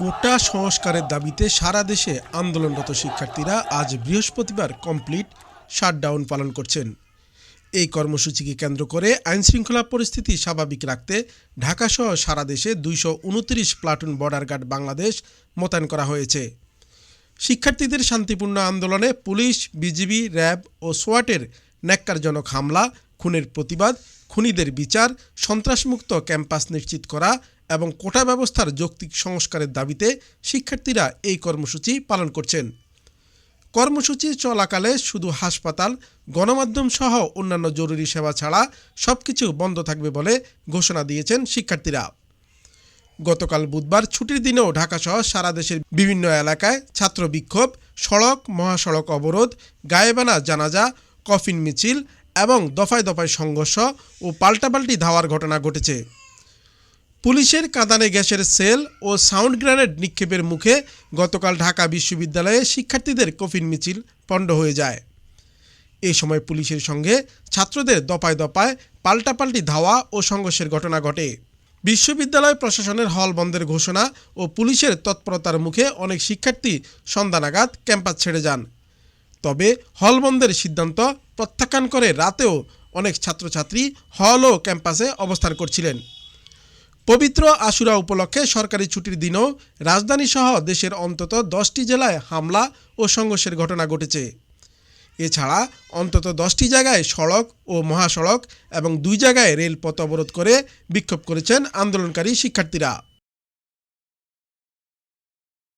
কোটা সংস্কারের দাবিতে সারা দেশে আন্দোলনরত শিক্ষার্থীরা আজ বৃহস্পতিবার কমপ্লিট শাটডাউন পালন করছেন। এই কর্মসূচিকে কেন্দ্র করে আইনশৃঙ্খলা পরিস্থিতি স্বাভাবিক রাখতে ঢাকাসহ সারা দেশে দুইশো উনত্রিশ প্লাটুন বর্ডার গার্ড বাংলাদেশ মোতায়েন করা হয়েছে। শিক্ষার্থীদের শান্তিপূর্ণ আন্দোলনে পুলিশ, বিজিবি, র্যাব ও সোয়াটের ন্যাক্কারজনক হামলা খুনের প্রতিবাদ, খুনিদের বিচার, সন্ত্রাসমুক্ত ক্যাম্পাস নিশ্চিত করা এবং কোটা ব্যবস্থার যৌক্তিক সংস্কারের দাবিতে শিক্ষার্থীরা এই কর্মসূচি পালন করছেন। কর্মসূচি চলাকালে শুধু হাসপাতাল, গণমাধ্যম সহ অন্যান্য জরুরি সেবা ছাড়া সবকিছু বন্ধ থাকবে বলে ঘোষণা দিয়েছেন শিক্ষার্থীরা। গতকাল বুধবার ছুটির দিনেও ঢাকা ঢাকাসহ সারা দেশের বিভিন্ন এলাকায় ছাত্র বিক্ষোভ, সড়ক, মহাসড়ক অবরোধ, গায়েবানা জানাজা, কফিন মিছিল এবং দফায় দফায় সংঘর্ষ ও পাল্টাপাল্টি ধাওয়ার ঘটনা ঘটেছে। পুলিশের কাঁদানে গ্যাসের সেল ও সাউন্ড গ্রেনেড নিক্ষেপের মুখে গতকাল ঢাকা বিশ্ববিদ্যালয়ে শিক্ষার্থীদের কফিন মিছিল পণ্ড হয়ে যায়। এ সময় পুলিশের সঙ্গে ছাত্রদের দপায় দপায় পাল্টাপাল্টি ধাওয়া ও সংঘর্ষের ঘটনা ঘটে। বিশ্ববিদ্যালয় প্রশাসনের হল বন্ধের ঘোষণা ও পুলিশের তৎপরতার মুখে অনেক শিক্ষার্থী সন্ধ্যা নাগাদ ক্যাম্পাস ছেড়ে যান। তবে হল বন্ধের সিদ্ধান্ত প্রত্যাখ্যান করে রাতেও অনেক ছাত্রছাত্রী হল ও ক্যাম্পাসে অবস্থান করছিলেন। পবিত্র আশুরা উপলক্ষে সরকারি ছুটির দিনেও রাজধানীসহ দেশের অন্তত দশটি জেলায় হামলা ও সংঘর্ষের ঘটনা ঘটেছে। এছাড়া অন্তত দশটি জায়গায় সড়ক ও মহাসড়ক এবং দুই জায়গায় রেলপথ অবরোধ করে বিক্ষোভ করেছেন আন্দোলনকারী শিক্ষার্থীরা।